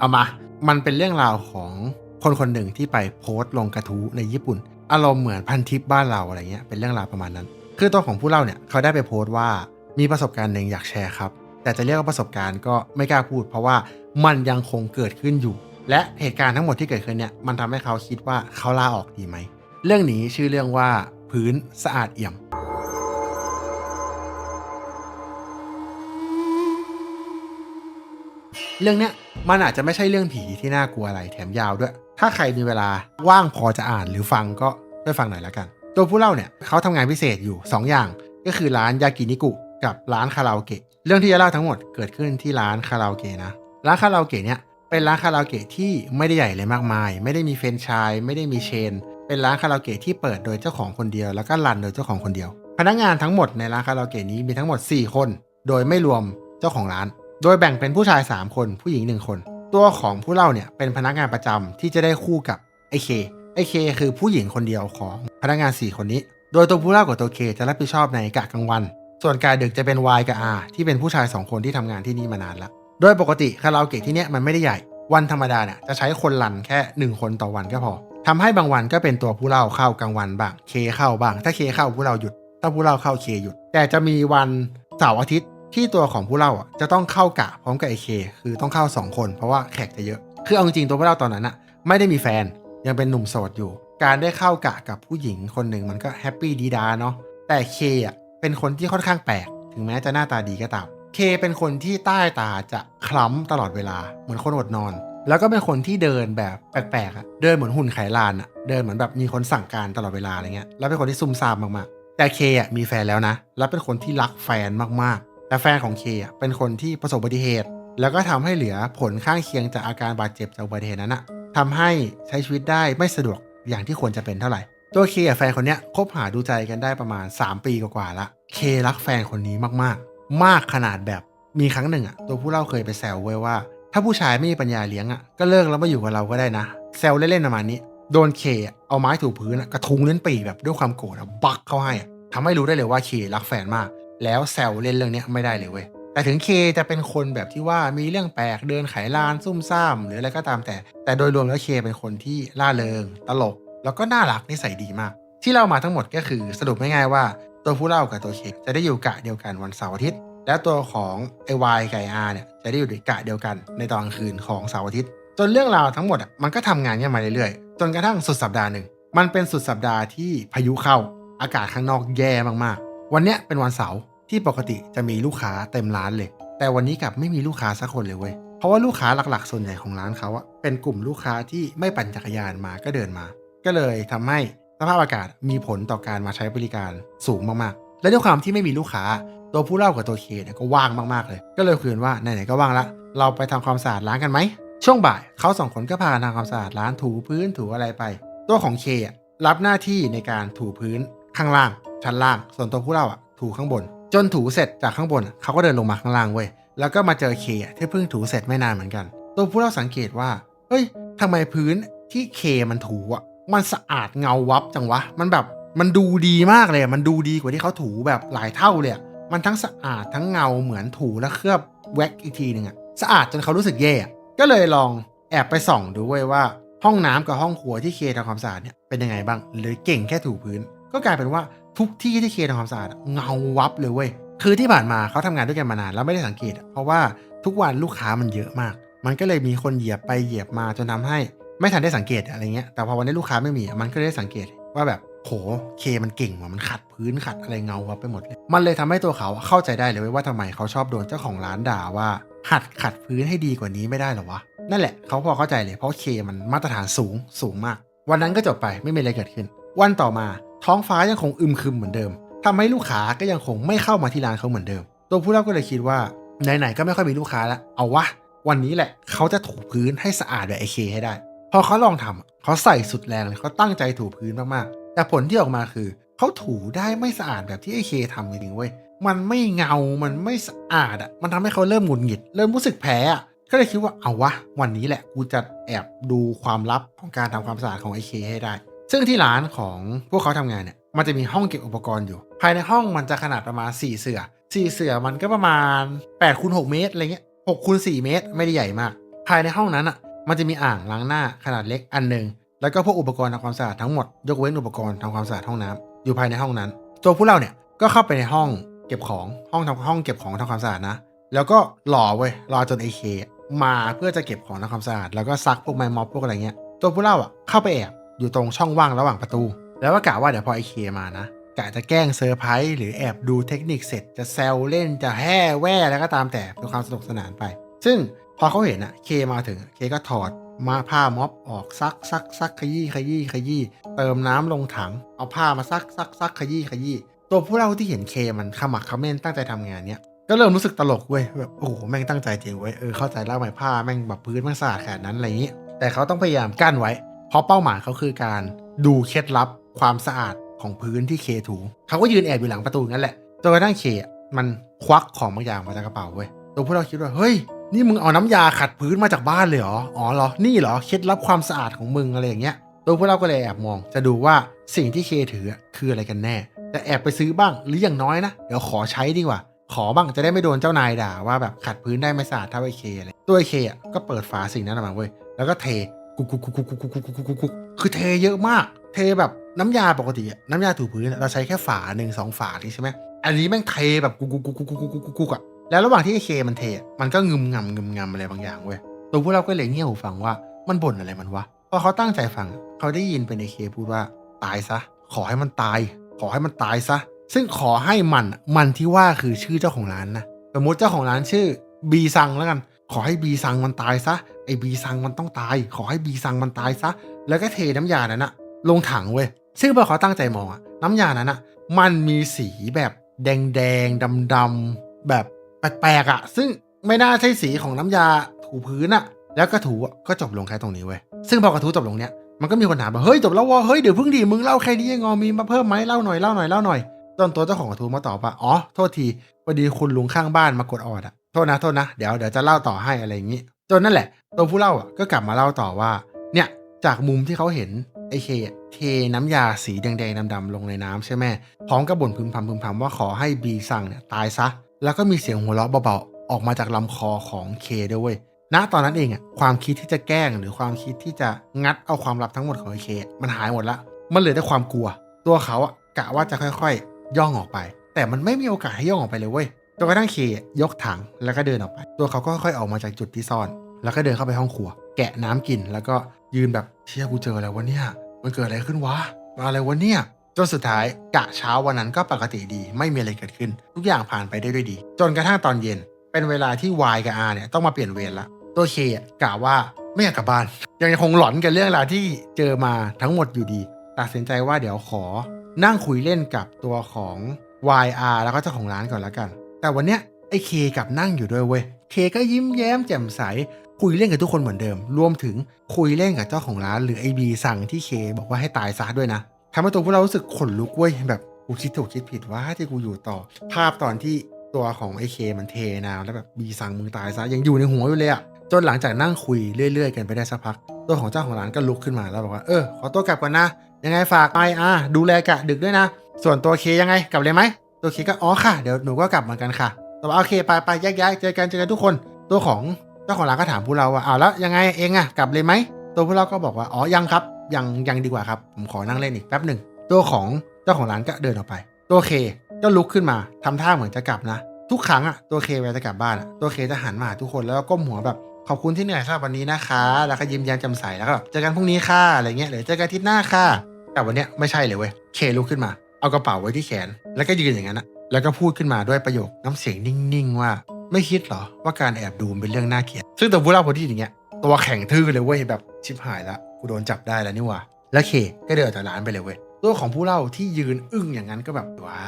เอามา มันเป็นเรื่องราวของคนคนหนึ่งที่ไปโพสต์ลงกระทู้ในญี่ปุ่น อารมณ์เหมือนพันทิปบ้านเราอะไรเงี้ย เป็นเรื่องราวประมาณนั้น คือตัวของผู้เล่าเนี่ยเขาได้ไปโพสต์ว่ามีประสบการณ์หนึ่งอยากแชร์ครับ แต่จะเรียกว่าประสบการณ์ก็ไม่กล้าพูด เพราะว่ามันยังคงเกิดขึ้นอยู่ และเหตุการณ์ทั้งหมดที่เกิดขึ้นเนี่ยมันทำให้เขาคิดว่าเขาลาออกดีไหม เรื่องนี้ชื่อเรื่องว่าพื้นสะอาดเอี่ยม เรื่องเนี้ยมันอาจจะไม่ใช่เรื่องผีที่น่ากลัวอะไรแถมยาวด้วย ถ้าใครมีเวลาว่างพอจะอ่านหรือฟังก็ไปฟังหน่อยแล้วกัน ตัวผู้เล่าเนี่ยเขาทำงานพิเศษอยู่ 2 อย่าง ก็คือร้านยากินิกุกับร้านคาราโอเกะเรื่องที่จะเล่าทั้งหมดเกิดขึ้นที่ร้านคาราโอเกะนะร้านคาราโอเกะเนี่ยเป็นร้านคาราโอเกะที่ไม่ได้ใหญ่เลยมากมาย ไม่ได้มีเฟรนไชส์ไม่ได้มีเชน เป็นร้านคาราโอเกะที่เปิดโดยเจ้าของคนเดียว แล้วก็รันโดยเจ้าของคนเดียว พนักงานทั้งหมดในร้านคาราโอเกะนี้มีทั้งหมด 4 คน โดยไม่รวมเจ้าของร้าน โดยแบ่งเป็นผู้ชาย 3 คน ผู้หญิง 1 คน ตัวของผู้เล่าเนี่ยเป็นพนักงานประจำที่จะได้คู่กับไอเคไอเคคือผู้หญิงคนเดียวของพนักงาน 4 คนนี้ โดยตัวผู้เล่ากับตัวเคจะรับผิดชอบในกะกลางวัน ส่วนกะดึกจะเป็น Y กับ R ที่เป็นผู้ชาย 2 คนที่ทำงานที่นี่มานานแล้วโดยปกติคาราโอเกะที่เนี้ยมันไม่ได้ใหญ่ วันธรรมดาเนี่ยจะใช้คนรันแค่ 1 คนต่อวันก็พอทำให้บางวันก็เป็นตัวผู้เล่าเข้ากลางวันบ้างเคเข้าบ้าง ถ้าเคเข้าผู้เล่าหยุด ถ้าผู้เล่าเข้าเคหยุด แต่จะมีวันเสาร์อาทิตย์ ที่ตัวของผู้เล่าอะจะต้องเข้ากะพร้อมกับไอเคคือต้องเข้า 2 คน เพราะว่าแขกจะเยอะ คือเอาจริงๆตัวผู้เล่าตอนนั้นอะไม่ได้มีแฟนยังเป็นหนุ่มโสดอยู่ การได้เข้ากะกับผู้หญิงคนหนึ่งมันก็แฮปปี้ดีดาเนาะแต่เคอะเป็นคนที่ค่อนข้างแปลก ถึงแม้จะหน้าตาดีก็ตามเคเป็นคนที่ใต้ตาจะคล้ำตลอดเวลาเหมือนคนอดนอน แล้วก็เป็นคนที่เดินแบบแปลกๆอะเดินเหมือนหุ่นไขลานอะเดินเหมือนแบบมีคนสั่งการตลอดเวลาอะไรเงี้ยแล้วเป็นคนที่ซุ่มซ่ามมากๆแต่เคอะมีแฟนแล้วนะ แล้วเป็นคนที่รักแฟนมากๆ แต่แฟนของเคเป็นคนที่ประสบอุบัติเหตุ แล้วก็ทำให้เหลือผลข้างเคียงจากอาการบาดเจ็บจากอุบัติเหตุนั้นอะทำให้ใช้ชีวิตได้ไม่สะดวกอย่างที่ควรจะเป็นเท่าไหร่ ตัวเคกับแฟนคนนี้คบหาดูใจกันได้ประมาณ 3 ปีกว่าๆละ เครักแฟนคนนี้มากๆ มากขนาดแบบมีครั้งหนึ่งอะตัวผู้เล่าเคยไปแซวไว้ว่า ถ้าผู้ชายไม่มีปัญญาเลี้ยงอะก็เลิกแล้วมาอยู่กับเราก็ได้นะแซวเล่นๆประมาณนี้ โดนเคเอาไม้ถูพื้นกระทุ้งเล่นปีแบบด้วยความโกรธบักเข้าให้อะทำให้รู้ได้เลยว่าเครักแฟนมาก แล้วแซวเล่นเรื่องนี้ไม่ได้เลยเว้ยแต่ถึงเคจะเป็นคนแบบที่ว่ามีเรื่องแปลกเดินไขลานซุ่มซ่าม หรืออะไรก็ตามแต่ แต่โดยรวมแล้วเคเป็นคนที่ล่าเริง ตลก แล้วก็น่ารักนิสัยดีมาก ที่เล่ามาทั้งหมดก็คือสรุปง่ายๆว่าตัวผู้เล่ากับตัวเคจะได้อยู่กะเดียวกันวันเสาร์อาทิตย์ และตัวของไอวายไกับอาเนี่ยจะได้อยู่ในกะเดียวกันในตอนกลางคืนของเสาร์อาทิตย์ จนเรื่องราวทั้งหมดอะมันก็ทำงานกันมาเรื่อยๆ จนกระทั่งสุดสัปดาห์หนึ่งมันเป็นสุดสัปดาห์ที่พายุเข้าอากาศข้างนอกแย่มากๆ วันเนี้ยเป็นวันเสาร์ ที่ปกติจะมีลูกค้าเต็มร้านเลย แต่วันนี้กลับไม่มีลูกค้าสักคนเลยเว้ยเพราะว่าลูกค้าหลักๆ ส่วนใหญ่ของร้านเขาอะเป็นกลุ่มลูกค้าที่ไม่ปั่นจักรยานมาก็เดินมา ก็เลยทำให้สภาพอากาศมีผลต่อการมาใช้บริการสูงมากๆ และด้วยความที่ไม่มีลูกค้าตัวผู้เล่ากับตัวเคเนี่ยก็ว่างมากๆเลย ก็เลยคุยกันว่าไหนๆก็ว่างละ เราไปทำความสะอาดร้านกันไหม ช่วงบ่ายเขาสองคนก็พากันทำความสะอาดร้านถูพื้นถูอะไรไป ตัวของเคอะรับหน้าที่ในการถูพื้นข้างล่าง ชั้นล่าง ส่วนตัวผู้เล่าอะถูข้างบน จนถูเสร็จจากข้างบนเขาก็เดินลงมาข้างล่างเว้ยแล้วก็มาเจอเคที่เพิ่งถูเสร็จไม่นานเหมือนกัน ตัวผู้เล่าสังเกตว่าเฮ้ยทำไมพื้นที่เคมันถูอะมันสะอาดเงาวับจังวะ มันแบบมันดูดีมากเลยอะมันดูดีกว่าที่เขาถูแบบหลายเท่าเลยอะมันทั้งสะอาดทั้งเงาเหมือนถูแล้วเคลือบแว็กอีกทีหนึ่งอะสะอาดจนเขารู้สึกแย่ก็เลยลองแอบไปส่องดูเว้ยว่า ห้องน้ำกับห้องครัวที่เคทำความสะอาดเนี่ยเป็นยังไงบ้างหรือเก่งแค่ถูพื้น ก็กลายเป็นว่า ทุกที่ที่เคทำความสะอาดเงาวับเลยเว้ยคือที่ผ่านมาเขาทำงานด้วยกันมานานแล้วไม่ได้สังเกต เพราะว่าทุกวันลูกค้ามันเยอะมาก มันก็เลยมีคนเหยียบไปเหยียบมาจนทำให้ ไม่ทันได้สังเกตอะไรเงี้ยแต่พอวันนี้ลูกค้าไม่มีมันก็ได้สังเกตว่าแบบโหเคมันเก่งว่ะมันขัดพื้นขัดอะไรเงาวับไปหมดเลย มันเลยทำให้ตัวเขาเข้าใจได้เลยว,ว่าทำไมเขาชอบโดนเจ้าของร้านด่าว่า หัดขัดพื้นให้ดีกว่านี้ไม่ได้หรอวะนั่นแหละเขาพอเข้าใจเลยเพราะเคมันมาตรฐานสูงสูงมาก วันนั้นก็จบไปไม่มีอะไรเกิดขึ้น วันต่อมา ท้องฟ้ายังคงอึมครึมเหมือนเดิมทำให้ลูกค้าก็ยังคงไม่เข้ามาที่ร้านเขาเหมือนเดิม ตัวผู้เล่าก็เลยคิดว่าไหนๆก็ไม่ค่อยมีลูกค้าแล้วเอาวะวันนี้แหละเขาจะถูพื้นให้สะอาดแบบไอเคให้ได้ พอเขาลองทำอะเขาใส่สุดแรงเลยเขาตั้งใจถูพื้นมากๆแต่ผลที่ออกมาคือเขาถูได้ไม่สะอาดแบบที่ไอเคทำจริงๆเว้ยมันไม่เงา มันไม่สะอาดอะ มันทำให้เขาเริ่มหงุดหงิด เริ่มรู้สึกแพ้อะ ก็เลยคิดว่าเอาวะ วันนี้แหละ กูจะแอบดูความลับของการทำความสะอาดของไอเคให้ได้ ซึ่งที่ร้านของพวกเขาทำงานเนี่ยมันจะมีห้องเก็บอุปกรณ์อยู่ ภายในห้องมันจะขนาดประมาณ 4 เสือ 4 เสือมันก็ประมาณ8คูณ6เมตรอะไรเงี้ย6คูณ4เมตรไม่ได้ใหญ่มาก ภายในห้องนั้นอะมันจะมีอ่างล้างหน้าขนาดเล็กอันหนึ่งแล้วก็พวกอุปกรณ์ทำความสะอาดทั้งหมด ยกเว้นอุปกรณ์ทำความสะอาดห้องน้ำอยู่ภายในห้องนั้น ตัวผู้เล่าเนี่ยก็เข้าไปในห้องเก็บของห้องทำห้องเก็บของทำความสะอาดนะ แล้วก็รอเว้ยรอจนไอเคมาเพื่อจะเก็บของทำความสะอาดแล้วก็ซักพวกไม้ม็อบพวกอะไรเงี้ยตัวผู้เล่าอะเข้าไปแอบ อยู่ตรงช่องว่างระหว่างประตู แล้วก็กะว่าเดี๋ยวพอไอเคมานะกะจะแกล้งเซอร์ไพรส์หรือแอบดูเทคนิคเสร็จจะแซวเล่นจะแห่แว่แล้วก็ตามแต่เพื่อความสนุกสนานไป ซึ่งพอเขาเห็นอะเคมาถึงเคก็ถอดมาผ้าม็อบออกซักซักซักขยี้ขยี้ขยี้เติมน้ำลงถัง เอาผ้ามาซักซักซักขยี้ขยี้ตัวผู้เล่าที่เห็นเคมันขมักเขม้นตั้งใจทำงานเนี้ยก็เริ่มรู้สึกตลกเว้ยแบบโอ้โหแม่งตั้งใจจริงเว้ยเออเข้าใจแล้วไหมผ้าแม่งแบบพื้นแม่งสะอาดขนาดนั้นอะไรอย่างนี้ แต่เขาต้องพยายามกั้นไว้ เพราะเป้าหมายเขาคือการดูเคล็ดลับความสะอาดของพื้นที่เคถู เขาก็ยืนแอบอยู่หลังประตูนั่นแหละจนกระทั่งเคมันควักของบางอย่างมาจากกระเป๋าเว้ยตัวพวกเราคิดว่าเฮ้ยนี่มึงเอาน้ำยาขัดพื้นมาจากบ้านเลยเหรอ อ๋อเหรอ นี่เหรอ เคล็ดลับความสะอาดของมึงอะไรอย่างเงี้ย ตัวพวกเราก็เลยแอบมอง จะดูว่าสิ่งที่เคถือคืออะไรกันแน่ จะแอบไปซื้อบ้าง หรืออย่างน้อยนะ เดี๋ยวขอใช้ดีกว่า ขอบ้างจะได้ไม่โดนเจ้านายด่าว่าแบบขัดพื้นได้ไม่สะอาดเท่าไอเคอะไร ตัวไอเคอะก็เปิดฝาสิ่งนั้นออกมาเว้ย แล้วก็เท กุกกุกกุกกุกกุกกุกกุกกุกกุกุคือเทเยอะมาก เทแบบน้ำยาปกติอะน้ำยาถูพื้นเราใช้แค่ฝาหนึ่งสองฝานี่ใช่ไหมอันนี้แม่งเทแบบกุกกุกกุกกุกกุกกุกกุกุกอะแล้วระหว่างที่ไอเคมันเทมันก็งึมงำงึมงำอะไรบางอย่างเว้ยตัวพวกเราก็เลยเงี่ยหูฟังว่ามันบ่นอะไรมันวะพอเขาตั้งใจฟังเขาได้ยินเป็นไอเคพูดว่าตายซะ ขอให้มันตาย ขอให้มันตายซะ ซึ่งขอให้มันมันที่ว่าคือชื่อเจ้าของร้านนะสมมติเจ้าของร้านชื่อบีซังแล้วกัน ขอให้บีซังมันตายซะ ไอบีซังมันต้องตาย ขอให้บีซังมันตายซะ แล้วก็เทน้ำยานั้นอะลงถังเว้ย ซึ่งพอเขาตั้งใจมองอะน้ำยานั้นอะมันมีสีแบบแดงแดงดำดำแบบแปลกๆอะซึ่งไม่น่าใช่สีของน้ำยาถูพื้นอะแล้วกระถูก็จบลงแค่ตรงนี้เว้ย ซึ่งพอกระทูจบลงเนี้ยมันก็มีคนถามว่าเฮ้ยจบแล้ววะเฮ้ยเดี๋ยวเพิ่งดีมึงเล่าแค่นี้เองงอมีมาเพิ่มไหมเล่าหน่อยเล่าหน่อยเล่าหน่อยจนตัวเจ้าของกระทูมาตอบว่าอ๋อโทษทีพอดีคุณลุงข้างบ้านมากดออดอะ โทษนะโทษนะเดี๋ยวเดี๋ยวจะเล่าต่อให้อะไรอย่างงี้จนนั่นแหละตัวผู้เล่าอะก็กลับมาเล่าต่อว่า เนี่ยจากมุมที่เขาเห็นไอเคเทน้ำยาสีแดงๆดำๆลงในน้ำใช่ไหมพร้อมกับบ่นพึมพำพึมพำว่าขอให้บีซังเนี่ยตายซะ แล้วก็มีเสียงหัวเราะเบาๆออกมาจากลำคอของเคด้วยณตอนนั้นเองอะความคิดที่จะแกล้งหรือความคิดที่จะงัดเอาความลับทั้งหมดของไอเค มันหายหมดละ มันเหลือแต่ความกลัว ตัวเขาอะกะว่าจะค่อยๆ ย่องออกไป แต่มันไม่มีโอกาสให้ย่องออกไปเลยเว้ย จนกระทั่งเคยกถังแล้วก็เดินออกไป ตัวเขาก็ค่อยๆออกมาจากจุดที่ซ่อน แล้วก็เดินเข้าไปห้องครัว แกะน้ำกิน แล้วก็ยืนแบบเชี่ยกูเจออะไรวะเนี่ย มันเกิดอะไรขึ้นวะมาอะไรวะเนี่ยจนสุดท้ายกะเช้าวันนั้นก็ปกติดีไม่มีอะไรเกิดขึ้น ทุกอย่างผ่านไปได้ด้วยดี จนกระทั่งตอนเย็น เป็นเวลาที่ Y กับ R เนี่ยต้องมาเปลี่ยนเวรละตัวเคกะว่าไม่อยากกลับบ้าน ยังคงหลอนกับเรื่องราวที่เจอมาทั้งหมดอยู่ดี ตัดสินใจว่าเดี๋ยวขอนั่งคุยเล่นกับตัวของ YR แล้วก็เจ้าของร้านก่อนละกัน แต่วันเนี้ยไอ้เคกลับนั่งอยู่ด้วยเว้ย เคก็ยิ้มแย้มแจ่มใส คุยเล่นกับทุกคนเหมือนเดิม รวมถึงคุยเล่นกับเจ้าของร้านหรือไอบีสั่งที่เคบอกว่าให้ตายซะด้วยนะทำให้ตัวพวกเรารู้สึกขนลุกเว้ยแบบกูคิดถูกคิดผิดว่าที่กูอยู่ต่อ ภาพตอนที่ตัวของไอเคมันเทน้ำแล้วแบบบีสั่งมึงตายซะยังอยู่ในหัวอยู่เลยอะจนหลังจากนั่งคุยเรื่อยๆ กันไปได้สักพัก ตัวของเจ้าของร้านก็ลุกขึ้นมาแล้วบอกว่าเออขอตัวกลับก่อนนะ ยังไงฝากไปอะดูแลกะดึกด้วยนะ ส่วนตัวเคยังไงกลับเลยไหม ตัวเคก็อ๋อค่ะเดี๋ยวหนูก็กลับเหมือนกันค่ะแต่ว่าโอเคไปไปแยกย้ายเจอกันเจอกันทุกคน ตัวของเจ้าของร้านก็ถามพวกเราว่าอ้าวแล้วยังไงเองอะกลับเลยไหมตัวพวกเราก็บอกว่าอ๋อยังครับยังยังดีกว่าครับผมขอนั่งเล่นอีกแป๊บหนึ่งตัวของเจ้าของร้านก็เดินออกไป ตัวเคก็ลุกขึ้นมาทำท่าเหมือนจะกลับนะ ทุกครั้งอะตัวเคเวลาจะกลับบ้านอะตัวเคจะหันมาหาทุกคนแล้วก็ก้มหัวแบบขอบคุณที่เหนื่อยสำหรับวันนี้นะคะ แล้วก็ยิ้มแย้มแจ่มใสแล้วก็แบบเจอกันพรุ่งนี้ค่ะอะไรเงี้ยหรือเจอกันอาทิตย์หน้าค่ะ แต่วันเนี้ยไม่ใช่เลยเว้ยเคลุกขึ้นมา เอากระเป๋าไว้ที่แขน แล้วก็ยืนอย่างนั้นอะแล้วก็พูดขึ้นมาด้วยประโยคน้ำเสียงนิ่งๆ ว่า ไม่คิดเหรอว่าการแอบดูเป็นเรื่องน่าเกลียด ซึ่งตัวผู้เล่าพอที่อย่างเงี้ยตัวแข็งทื่อเลยเว้ยแบบชิบหายละกูโดนจับได้แล้วนี่ว่าแล้วเคก็เดินออกจากร้านไปเลยเว้ยตัวของผู้เล่าที่ยืนอึ้งอย่างนั้นก็แบบว้า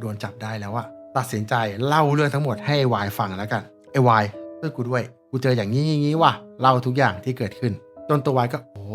โดนจับได้แล้วอะตัดสินใจเล่าเรื่องทั้งหมดให้วายฟังแล้วกันไอวายช่วยกูด้วยกูเจออย่างนี้งนี้ว่ะเล่าทุกอย่างที่เกิดขึ้น จนตัววายก็ โอ้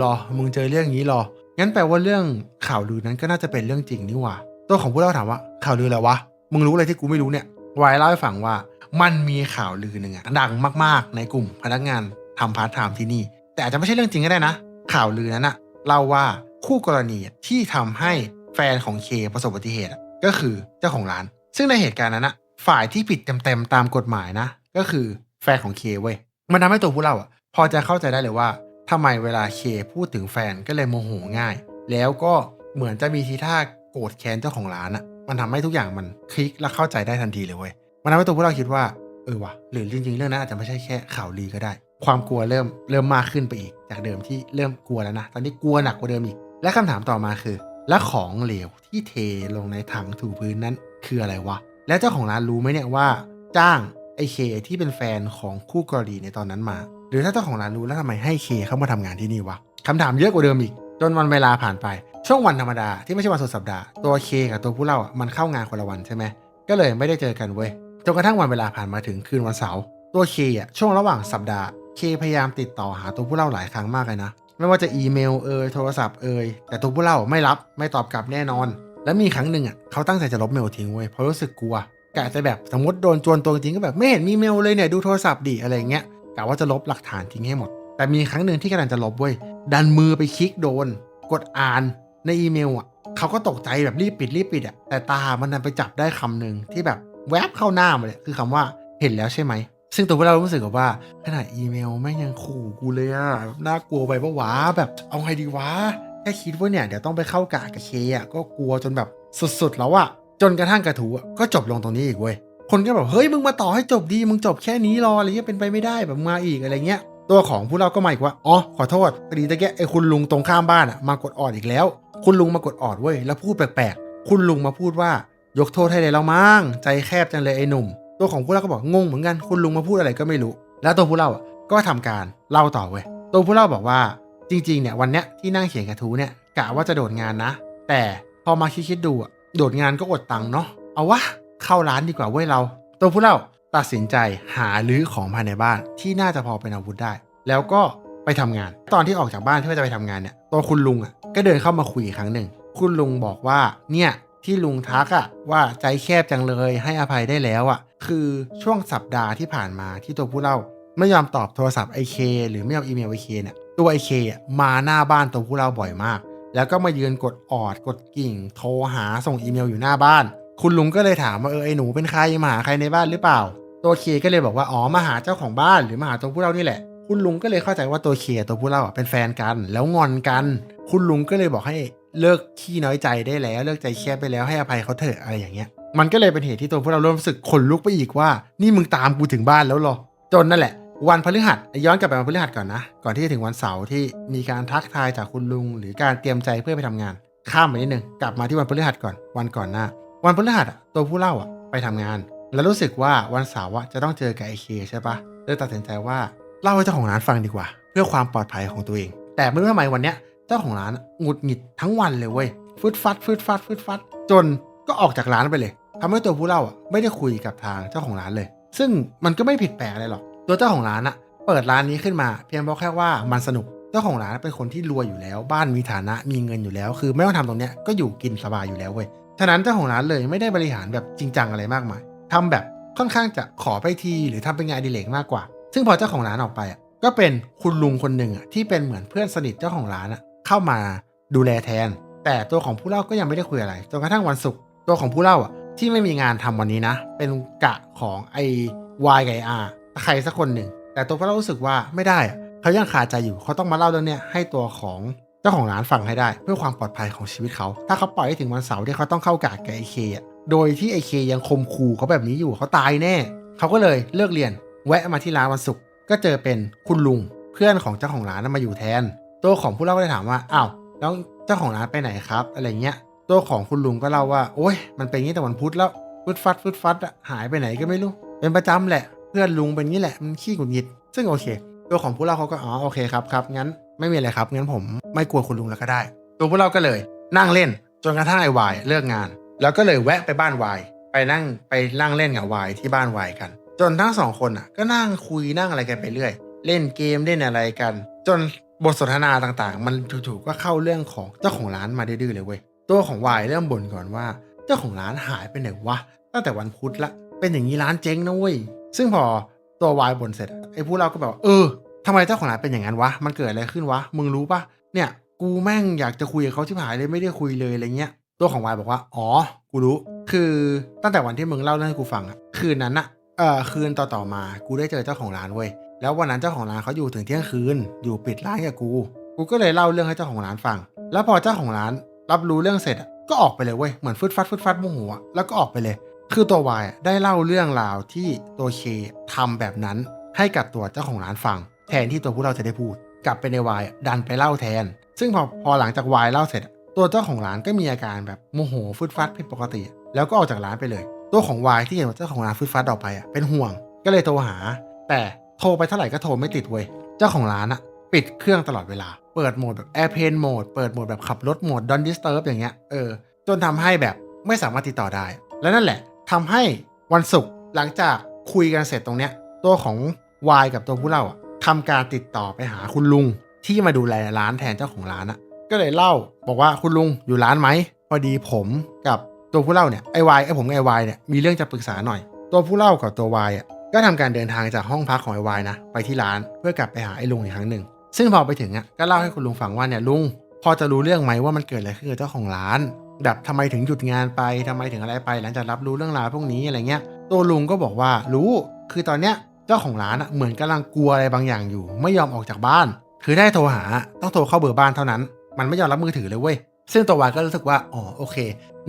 รอมึงเจอเรื่องนี้รอ งั้นแปลว่าเรื่องข่าวลือนั้นก็น่าจะเป็นเรื่องจริงนี่หว่า ตัวของผู้เล่าถามว่าข่าวลืออะไรวะ มึงรู้อะไรที่กูไม่รู้เนี่ยวายเล่าให้ฟังว่ามันมีข่าวลือหนึ่งอะดังมากๆ ในกลุ่มพนักงานทำพาร์ทไทม์ที่นี่ แต่อาจจะไม่ใช่เรื่องจริงก็ได้นะ ข่าวลือนั้นอะเล่าว่าคู่กรณีที่ทำให้แฟนของเคประสบอุบัติเหตุก็คือเจ้าของร้าน ซึ่งในเหตุการณ์นั้นอะฝ่ายที่ผิดเต็มๆตามกฎหมายนะ ก็คือแฟนของเคเว้ยมันทำให้ตัวผู้เล่าอะพอจะเข้าใจได้เลยว่า ทำไมเวลาเคพูดถึงแฟนก็เลยโมโหง่าย แล้วก็เหมือนจะมีทีท่าโกรธแค้นเจ้าของร้านอะมันทำให้ทุกอย่างมันคลิกและเข้าใจได้ทันทีเลยเว้ย มันทำให้ตัวพวกเราคิดว่า เออวะหรือจริงๆ เรื่องนั้นอาจจะไม่ใช่แค่ข่าวลือก็ได้ ความกลัวเริ่มเริ่มมากขึ้นไปอีก จากเดิมที่เริ่มกลัวแล้วนะ ตอนนี้กลัวหนักกว่าเดิมอีก และคำถามต่อมาคือ และของเหลวที่เทลงในถังถูพื้นนั้นคืออะไรวะ และเจ้าของร้านรู้ไหมเนี่ยว่า จ้างไอเคที่เป็นแฟนของคู่กรณีในตอนนั้นมา รือถ้าเจ้าของร้านรู้แล้วทำไมให้เคเข้ามาทำงานที่นี่วะคำถามเยอะกว่าเดิมอีก จนวันเวลาผ่านไป ช่วงวันธรรมดาที่ไม่ใช่วันสุดสัปดาห์ตัวเคกับตัวผู้เล่าอะมันเข้างานคนละวันใช่ไหมก็เลยไม่ได้เจอกันเว้ยจนกระทั่งวันเวลาผ่านมาถึงคืนวันเสาร์ตัวเคอะช่วงระหว่างสัปดาห์เคพยายามติดต่อหาตัวผู้เล่าหลายครั้งมากเลยนะไม่ว่าจะอีเมลเอ่ยโทรศัพท์เอ่ยแต่ตัวผู้เล่าไม่รับไม่ตอบกลับแน่นอน และมีครั้งหนึ่งอะเขาตั้งใจจะลบเมลทิ้งเว้ยเพราะรู้สึกกลัวกะจะแบบสมมติโดนจวนตัวจริงก็แบบไม่เห็นมีเมลเลยเนี่ยดูโทรศัพท์ดิอะไรเงี้ย กะว่าจะลบหลักฐานทิ้งให้หมด แต่มีครั้งหนึ่งที่กำลังจะลบเว้ยดันมือไปคลิกโดน กดอ่านในอีเมลอะเขาก็ตกใจแบบรีบปิดรีบปิดอะแต่ตามันดันไปจับได้คำหนึ่งที่แบบแวบเข้าหน้ามาเลยคือคำว่าเห็นแล้วใช่ไหม ซึ่งตัวพวกเรารู้สึกว่าขนาดอีเมลแม่งยังขู่กูเลยอะน่ากลัวไปปะวะแบบเอาไงดีวะแค่คิดว่าเนี่ยเดี๋ยวต้องไปเข้ากะกับเคอะก็กลัวจนแบบสุดๆแล้วอะจนกระทั่งกระถูอะก็จบลงตรงนี้อีกเว้ย คนก็แบบเฮ้ยมึงมาต่อให้จบดีมึงจบแค่นี้รออะไรเงี้ยเป็นไปไม่ได้แบบมาอีกอะไรเงี้ย ตัวของผู้เราก็มาอีกว่าอ๋อขอโทษพอดีตะแกไอ้คุณลุงตรงข้ามบ้านอะมากดออดอีกแล้ว คุณลุงมากดออดเว้ยแล้วพูดแปลกๆคุณลุงมาพูดว่ายกโทษให้เลยแล้วมั้งใจแคบจังเลยไอ้หนุ่ม ตัวของผู้เราก็บอกงงเหมือนกันคุณลุงมาพูดอะไรก็ไม่รู้ แล้วตัวผู้เราอะก็ทำการเล่าต่อเว้ยตัวผู้เล่าบอกว่าจริงๆเนี่ยวันเนี้ยที่นั่งเขียนกระทู้เนี่ยกะว่าจะโดดงานนะ แต่พอมาคิดๆดูอะโดดงานก็อดตังค์เนาะเอาวะ เข้าร้านดีกว่าเว้ยเรา ตัวผู้เล่าตัดสินใจหาลื้อของภายในบ้านที่น่าจะพอเป็นอาวุธได้ แล้วก็ไปทำงาน ตอนที่ออกจากบ้านที่ว่าจะไปทำงานเนี่ยตัวคุณลุงอะก็เดินเข้ามาคุยอีกครั้งหนึ่ง คุณลุงบอกว่าเนี่ยที่ลุงทักอะว่าใจแคบจังเลยให้อภัยได้แล้วอะคือช่วงสัปดาห์ที่ผ่านมาที่ตัวผู้เล่า ไม่ยอมตอบโทรศัพท์ไอเคหรือไม่ยอมอีเมลไอเคเนี่ยตัวไอเคมาหน้าบ้านตัวผู้เล่าบ่อยมาก แล้วก็มายืนกดออดกดกิ่ง โทรหาส่งอีเมลอยู่หน้าบ้าน คุณลุงก็เลยถามว่าเออไอหนูเป็นใครมาหาใครในบ้านหรือเปล่า ตัวเคก็เลยบอกว่าอ๋อมาหาเจ้าของบ้านหรือมาหาตัวผู้เล่านี่แหละ คุณลุงก็เลยเข้าใจว่าตัวเคตัวผู้เล่าอะเป็นแฟนกัน แล้วงอนกัน คุณลุงก็เลยบอกให้เลิกขี้น้อยใจได้แล้ว เลิกใจแคบไปแล้วให้อภัยเขาเถอะอะไรอย่างเงี้ย มันก็เลยเป็นเหตุที่ตัวพวกเราเริ่มรู้สึกขนลุกไปอีกว่า นี่มึงตามกูถึงบ้านแล้วหรอ จนนั่นแหละวันพฤหัสย้อนกลับไปวันพฤหัสก่อนนะ ก่อนที่จะถึงวันเสาร์ที่มีการทักทายจากคุณลุง หรือการเตรียมใจเพื่อไปทำงาน ข้ามไปนิดนึงกลับมาที่วันพฤหัสก่อนวันก่อนหน้า วันพฤหัสตัวผู้เล่าอะไปทำงาน แล้วรู้สึกว่าวันเสาร์อะจะต้องเจอกับไอเคใช่ปะเลยตัดสินใจว่าเล่าให้เจ้าของร้านฟังดีกว่า เพื่อความปลอดภัยของตัวเอง แต่ไม่รู้ทำไมวันเนี้ยเจ้าของร้านหงุดหงิดทั้งวันเลยเว้ยฟึดฟัดฟึดฟัดฟึดฟัด จนก็ออกจากร้านไปเลยทำให้ตัวผู้เล่าอะไม่ได้คุยกับทางเจ้าของร้านเลย ซึ่งมันก็ไม่ผิดแปลกอะไรหรอกตัวเจ้าของร้านอะเปิดร้านนี้ขึ้นมา เพียงเพราะแค่ว่ามันสนุกเจ้าของร้านเป็นคนที่รวยอยู่แล้ว บ้านมีฐานะมีเงินอยู่แล้ว คือไม่ต้องทำตรงเนี้ยก็อยู่กินสบายอยู่แล้วเว้ย ฉะนั้นเจ้าของร้านเลยไม่ได้บริหารแบบจริงจังอะไรมากมายทำแบบค่อนข้างจะขอไปทีหรือทำเป็นงานดิเลกมากกว่า ซึ่งพอเจ้าของร้านออกไปอะก็เป็นคุณลุงคนหนึ่งอะที่เป็นเหมือนเพื่อนสนิทเจ้าของร้านอะเข้ามาดูแลแทน แต่ตัวของผู้เล่าก็ยังไม่ได้คุยอะไรจนกระทั่งวันศุกร์ตัวของผู้เล่าอะที่ไม่มีงานทำวันนี้นะ เป็นกะของไอวายไกอาใครสักคนหนึ่ง แต่ตัวผู้เล่ารู้สึกว่าไม่ได้เขายังคาใจอยู่เขาต้องมาเล่าเรื่องนี้ให้ตัวของ จ้าของร้านฟังให้ได้เพื่อความปลอดภัยของชีวิตเขา ถ้าเขาปล่อยให้ถึงวันเสาร์ที่เขาต้องเข้ากะกับไอเคโดยที่ไอเคยังคมขู่เขาแบบนี้อยู่เขาตายแน่ เขาก็เลยเลิกเรียน แวะมาที่ร้านวันศุกร์ก็เจอเป็นคุณลุง เพื่อนของเจ้าของร้านน่ะมาอยู่แทน ตัวของผู้เล่าก็เลยถามว่าอ้าวแล้วเจ้าของร้านไปไหนครับ อะไรเงี้ย ตัวของคุณลุงก็เล่าว่า โอ๊ยมันเป็นงี้แต่วันพุธแล้วฟึดฟัดฟึดฟัดหายไปไหนก็ไม่รู้ เป็นประจำแหละ เพื่อนลุงเป็นงี้แหละมันขี้หงุดหงิด ซึ่งโอเค ตัวของผู้เล่าเขาก็อ๋อโอเคครับครับงั้น ไม่มีอะไรครับงั้นผมไม่กลัวคุณลุงแล้วก็ได้ ตัวผู้เล่าก็เลย นั่งเล่นจนกระทั่งไอ้วายเลิกงาน แล้วก็เลยแวะไปบ้านวายไปนั่งไปนั่งเล่นกับวายที่บ้านวายกัน จนทั้งสองคนอะ ก็นั่งคุยนั่งอะไรกันไปเรื่อย เล่นเกมเล่นอะไรกัน จนบทสนทนาต่างๆ มันถูกๆก็เข้าเรื่องของเจ้าของร้านมาดื้อๆเลยเว้ยตัวของวายเริ่มบ่นก่อนว่า เจ้าของร้านหายไปไหนวะตั้งแต่วันพุธละเป็นอย่างนี้ร้านเจ๊งนะเว้ยซึ่งพอตัววายบ่นเสร็จไอ้ผู้เราก็แบบเออ ทำไมเจ้าของร้านเป็นอย่างนั้นวะ มันเกิดอะไรขึ้นวะ มึงรู้ปะเนี่ย กูแม่งอยากจะคุยกับเขาที่หายเลยไม่ได้คุยเลยอะไรเงี้ย ตัวของวายบอกว่า อ๋อ กูรู้ คือตั้งแต่วันที่มึงเล่าเรื่องให้กูฟังอะคืนนั้นอะเออคืนต่อๆมา กูได้เจอเจ้าของร้านเว้ย แล้ววันนั้นเจ้าของร้านเขาอยู่ถึงเที่ยงคืน อยู่ปิดร้านกับกู กูก็เลยเล่าเรื่องให้เจ้าของร้านฟัง แล้วพอเจ้าของร้าน รับรู้เรื่องเสร็จอะก็ออกไปเลยเว้ย เหมือนฟึดฟัดฟึดฟัดโมโหอะแล้วก็ออกไปเลย คือตัววายได้เล่าเรื่องราวที่ตัวเคทำแบบนั้นให้กับตัวเจ้าของร้านฟัง นที่ตัวพวกเราจะได้พูด กลับไปในวายดันไปเล่าแทน ซึ่งพอพอหลังจากวายเล่าเสร็จ ตัวเจ้าของร้านก็มีอาการแบบโมโหฟึดฟัดผิดปกติ แล้วก็ออกจากร้านไปเลย ตัวของวายที่เห็นว่าเจ้าของร้านฟึดฟัดออกไปอะเป็นห่วง ก็เลยโทรหา แต่โทรไปเท่าไหร่ก็โทรไม่ติดเว้ยเจ้าของร้านอะปิดเครื่องตลอดเวลา เปิดโหมดแบบ Airplane Mode เปิดโหมดแบบขับรถโหมด Don't Disturb อย่างเงี้ย เออ จนทำให้แบบไม่สามารถติดต่อได้ และนั่นแหละทำให้วันศุกร์หลังจากคุยกันเสร็จตรงเนี้ย ตัวของวายกับตัวผู้เล่าอะ ทำการติดต่อไปหาคุณลุงที่มาดูแลร้านแทนเจ้าของร้านอะก็เลยเล่าบอกว่าคุณลุงอยู่ร้านไหมพอดีผมกับตัวผู้เล่าเนี่ยไอวายไอผมไอวายเนี่ยมีเรื่องจะปรึกษาหน่อย ตัวผู้เล่ากับตัววายอะก็ทำการเดินทางจากห้องพักของไอวายนะไปที่ร้านเพื่อกลับไปหาไอลุงอีกครั้งหนึ่ง ซึ่งพอไปถึงอะก็เล่าให้คุณลุงฟังว่าเนี่ยลุงพอจะรู้เรื่องไหมว่ามันเกิดอะไรขึ้นกับเจ้าของร้านแบบทำไมถึงหยุดงานไปทำไมถึงอะไรไป หลังจากรับรู้เรื่องราวพวกนี้อะไรเงี้ยตัวลุงก็บอกว่ารู้คือตอนเนี้ย เจ้าของร้านเหมือนกำลังกลัวอะไรบางอย่างอยู่ ไม่ยอมออกจากบ้าน คือได้โทรหาต้องโทรเข้าเบอร์บ้านเท่านั้น มันไม่ยอมรับมือถือเลยเว้ยซึ่งตัววายก็รู้สึกว่าอ๋อโอเค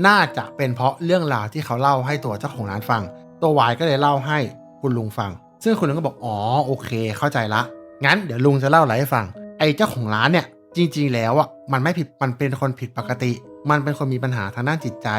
น่าจะเป็นเพราะเรื่องราวที่เขาเล่าให้ตัวเจ้าของร้านฟัง ตัววายก็เลยเล่าให้คุณลุงฟัง ซึ่งคุณลุงก็บอกอ๋อโอเค เข้าใจละ งั้นเดี๋ยวลุงจะเล่าอะไรให้ฟัง ไอ้เจ้าของร้านเนี่ยจริง ๆ แล้วอะมันไม่ผิดมันเป็นคนผิดปกติ มันเป็นคนมีปัญหาทางด้านจิตใจ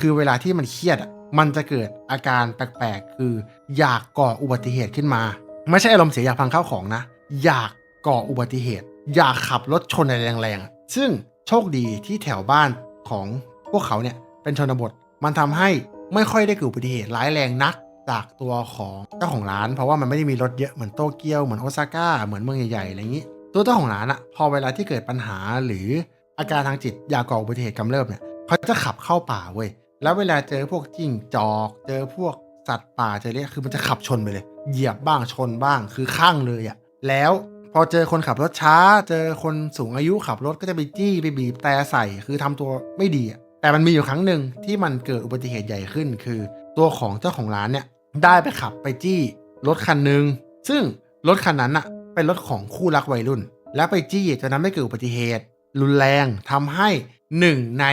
คือเวลาที่มันเครียดอะมันจะเกิดอาการแปลกๆ คือ อยากก่ออุบัติเหตุขึ้นมา ไม่ใช่อารมณ์เสียอยากพังข้าวของนะ อยากก่ออุบัติเหตุ อยากขับรถชนอะไรแรงๆอะซึ่งโชคดีที่แถวบ้านของพวกเขาเนี่ยเป็นชนบท มันทำให้ไม่ค่อยได้เกิดอุบัติเหตุร้ายแรงนักจากตัวของเจ้าของร้าน เพราะว่ามันไม่ได้มีรถเยอะเหมือนโตเกียวเหมือนโอซาก้าเหมือนเมืองใหญ่ๆอะไรอย่างนี้ ตัวเจ้าของร้านอะพอเวลาที่เกิดปัญหาหรืออาการทางจิตอยากก่ออุบัติเหตุกำเริบเนี่ยเขาจะขับเข้าป่าเว้ยแล้วเวลาเจอพวกจิ้งจอก เจอพวก สัตว์ป่าจอเรียกคือมันจะขับชนไปเลย เหยียบบ้างชนบ้างคือข้างเลยอะแล้วพอเจอคนขับรถช้า เจอคนสูงอายุขับรถก็จะไปจี้ไปบีบแต่ใส่คือทำตัวไม่ดีอะแต่มันมีอยู่ครั้งหนึ่งที่มันเกิดอุบัติเหตุใหญ่ขึ้น คือ ตัวของเจ้าของร้านเนี่ยได้ไปขับไปจี้รถคันหนึ่งซึ่งรถคันนั้นอะเป็นรถของคู่รักวัยรุ่น แล้วไปจี้จนทำให้เกิดอุบัติเหตุ รุนแรงทำให้หนึ่งใน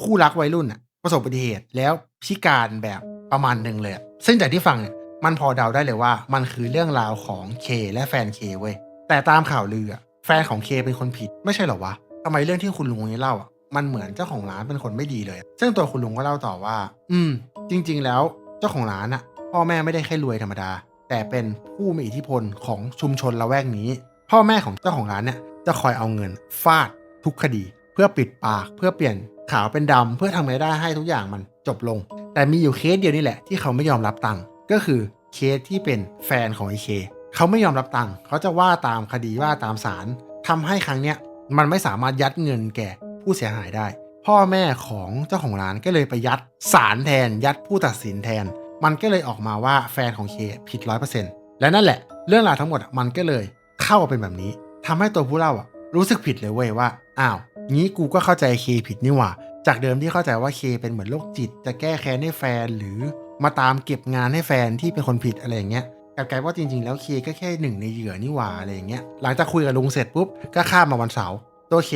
คู่รักวัยรุ่นอะประสบอุบัติเหตุแล้วพิการแบบประมาณหนึ่งเลยอะ ซึ่งจากที่ฟังเนี่ยมันพอเดาได้เลยว่า มันคือเรื่องราวของเคและแฟนเคเว้ยแต่ตามข่าวลือแฟนของเคเป็นคนผิด ไม่ใช่เหรอวะทำไมเรื่องที่คุณลุงคนนี้เล่าอะมันเหมือนเจ้าของร้านเป็นคนไม่ดีเลย ซึ่งตัวคุณลุงก็เล่าต่อว่า อืม จริง ๆ แล้วเจ้าของร้านอะ พ่อแม่ไม่ได้แค่รวยธรรมดา แต่เป็นผู้มีอิทธิพลของชุมชนละแวกนี้ พ่อแม่ของเจ้าของร้านเนี่ยจะคอยเอาเงินฟาดทุกคดี เพื่อปิดปากเพื่อเปลี่ยนขาวเป็นดำเพื่อทำรายได้ให้ทุกอย่างมันจบลง แต่มีอยู่เคสเดียวนี่แหละที่เขาไม่ยอมรับตังค์ก็คือเคสที่เป็นแฟนของไอเคเขาไม่ยอมรับตังค์เขาจะว่าตามคดีว่าตามศาลทำให้ครั้งเนี้ยมันไม่สามารถยัดเงินแก่ผู้เสียหายได้ พ่อแม่ของเจ้าของร้านก็เลยไปยัดศาลแทน ยัดผู้ตัดสินแทน มันก็เลยออกมาว่าแฟนของเคผิดร้อยเปอร์เซ็นต์และนั่นแหละ เรื่องราวทั้งหมดมันก็เลยเข้ามาเป็นแบบนี้ทำให้ตัวผู้เล่าอะรู้สึกผิดเลยเว้ยว่าอ้าวงี้กูก็เข้าใจเคผิดนี่หว่า จากเดิมที่เข้าใจว่าเคเป็นเหมือนโรคจิต จะแก้แค้นให้แฟน หรือมาตามเก็บงานให้แฟนที่เป็นคนผิดอะไรอย่างเงี้ยกลับกลายว่าจริงๆ แล้วเคก็แค่หนึ่งในเหยื่อนี่หว่าอะไรอย่างเงี้ยหลังจากคุยกับลุงเสร็จปุ๊บก็ข้ามมาวันเสาร์ตัวเค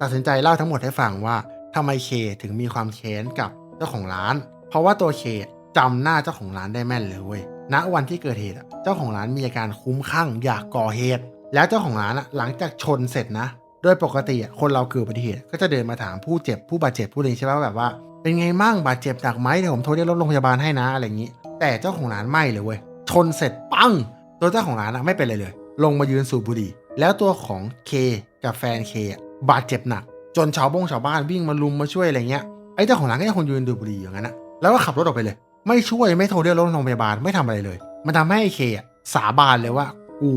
ตัดสินใจเล่าทั้งหมดให้ฟังว่าทำไมเคถึงมีความแค้นกับเจ้าของร้าน เพราะว่าตัวเคจำหน้าเจ้าของร้านได้แม่นเลยเว้ยณวันที่เกิดเหตุเจ้าของร้านมีอาการคุ้มข้างอยากก่อเหตุ แล้วเจ้าของร้านหลังจากชนเสร็จนะ โดยปกติคนเราเกิดอุบัติเหตุก็จะเดินมาถามผู้เจ็บผู้บาดเจ็บผู้นี้ใช่ไหมว่าแบบว่า เป็นไงมั่งบาดเจ็บหนักไหมเดี๋ยวผมโทรเรียกรถโรงพยาบาลให้นะอะไรอย่างนี้ แต่เจ้าของร้านไม่เลยเว้ยชนเสร็จปังตัวเจ้าของร้านอะไม่เป็นเลยเลย ลงมายืนสูบบุหรี่ แล้วตัวของเคกับแฟนเคบาดเจ็บหนัก จนชาวบงชาวบ้านวิ่งมาลุมมาช่วยอะไรเงี้ยไอ้เจ้าของร้านก็ยังคงยืนดูบุหรี่อย่างนั้นนะแล้วก็ขับรถออกไปเลย ไม่ช่วยไม่โทรเรียกรถโรงพยาบาลไม่ทำอะไรเลย มันทำให้เคอะสาบานเลยว่ากู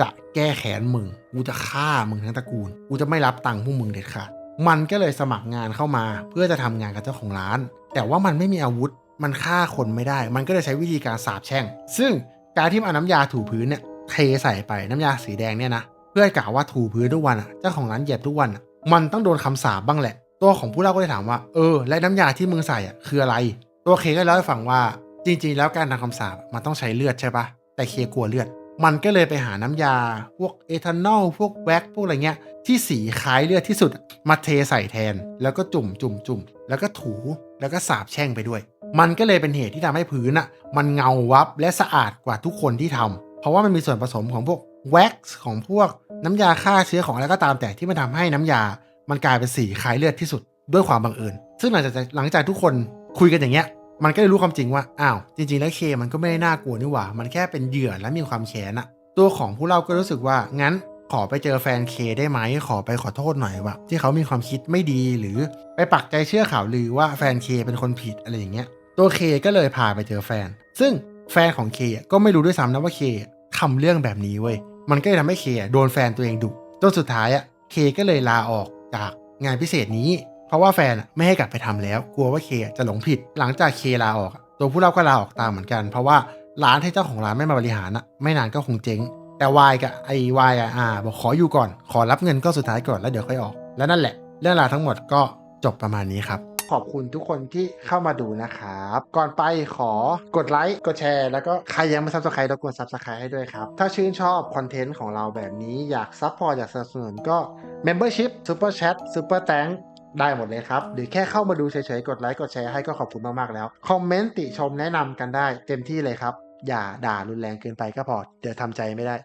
จะแก้แค้นมึง กูจะฆ่ามึงทั้งตระกูล กูจะไม่รับตังค์พวกมึงเด็ดขาด มันก็เลยสมัครงานเข้ามา เพื่อจะทำงานกับเจ้าของร้าน แต่ว่ามันไม่มีอาวุธ มันฆ่าคนไม่ได้ มันก็เลยใช้วิธีการสาบแช่ง ซึ่งการที่มันเอาน้ำยาถูพื้นเนี่ยเทใส่ไปน้ำยาสีแดงเนี่ยนะ เพื่อกล่าวว่าถูพื้นทุกวันอะ เจ้าของร้านเหยียบทุกวันอะ มันต้องโดนคำสาปบ้างแหละ ตัวของผู้เล่าก็เลยถามว่า เออ และน้ำยาที่มึงใส่อะคืออะไร ตัวเคก็เล่าให้ฟังว่า จริง ๆ แล้วการทำคำสาปมันต้องใช้เลือดใช่ปะแต่เคกลัวเลือด มันก็เลยไปหาน้ำยา พวกเอทานอลพวกแว็กพวกอะไรเงี้ย ที่สีคล้ายเลือดที่สุดมาเทใส่แทน แล้วก็จุ่มจุ่มจุ่มแล้วก็ถูแล้วก็สาบแช่งไปด้วย มันก็เลยเป็นเหตุที่ทำให้พื้นอะมันเงาวับและสะอาดกว่าทุกคนที่ทำเพราะว่ามันมีส่วนผสมของพวกแว็กซ์ของพวกน้ำยาฆ่าเชื้อของอะไรก็ตามแต่ที่มันทำให้น้ำยา มันกลายเป็นสีคล้ายเลือดที่สุดด้วยความบังเอิญ ซึ่งหลังจากหลังจากทุกคนคุยกันอย่างเงี้ย มันก็เลยรู้ความจริงว่า อ้าว จริงๆ แล้วเคมันก็ไม่ได้น่ากลัวนี่หว่า มันแค่เป็นเหยื่อและมีความแค้นอะตัวของผู้เล่าก็รู้สึกว่า งั้นขอไปเจอแฟนเคได้ไหม ขอไปขอโทษหน่อยว่า ที่เขามีความคิดไม่ดีหรือไปปักใจเชื่อข่าวลือว่าแฟนเคเป็นคนผิดอะไรอย่างเงี้ย ตัวเคก็เลยพาไปเจอแฟน ซึ่งแฟนของเคก็ไม่รู้ด้วยซ้ำนะว่าเคทำเรื่องแบบนี้เว้ย มันก็เลยทำให้เคโดนแฟนตัวเองดุจนสุดท้ายอะเคก็เลยลาออกจากงานพิเศษนี้ เพราะว่าแฟนไม่ให้กลับไปทำแล้ว กลัวว่าเคจะหลงผิด หลังจากเคลาออกตัวผู้เล่าก็ลาออกตามเหมือนกัน เพราะว่าร้านให้เจ้าของร้านไม่มาบริหารอะไม่นานก็คงเจ๊ง แต่วายกับไอวายอ่าบอกขออยู่ก่อน ขอรับเงินก็สุดท้ายก่อนแล้วเดี๋ยวค่อยออก แล้วนั่นแหละ เรื่องราวทั้งหมดก็จบประมาณนี้ครับขอบคุณทุกคนที่เข้ามาดูนะครับ ก่อนไปขอกดไลค์ กดแชร์ แล้วก็ใครยังไม่ซับสไครต์รบกวนซับสไครต์ให้ด้วยครับ ถ้าชื่นชอบคอนเทนต์ของเราแบบนี้อยากซัพพอร์ตอยากสนับสนุนก็ Membership Super Chat Super Thank ได้หมดเลยครับ หรือแค่เข้ามาดูเฉยๆ กดไลค์ กดแชร์ให้ก็ขอบคุณมากๆแล้ว คอมเมนต์ติชมแนะนำกันได้ เต็มที่เลยครับ อย่าด่ารุนแรงเกินไปก็พอ เดี๋ยวทำใจไม่ได้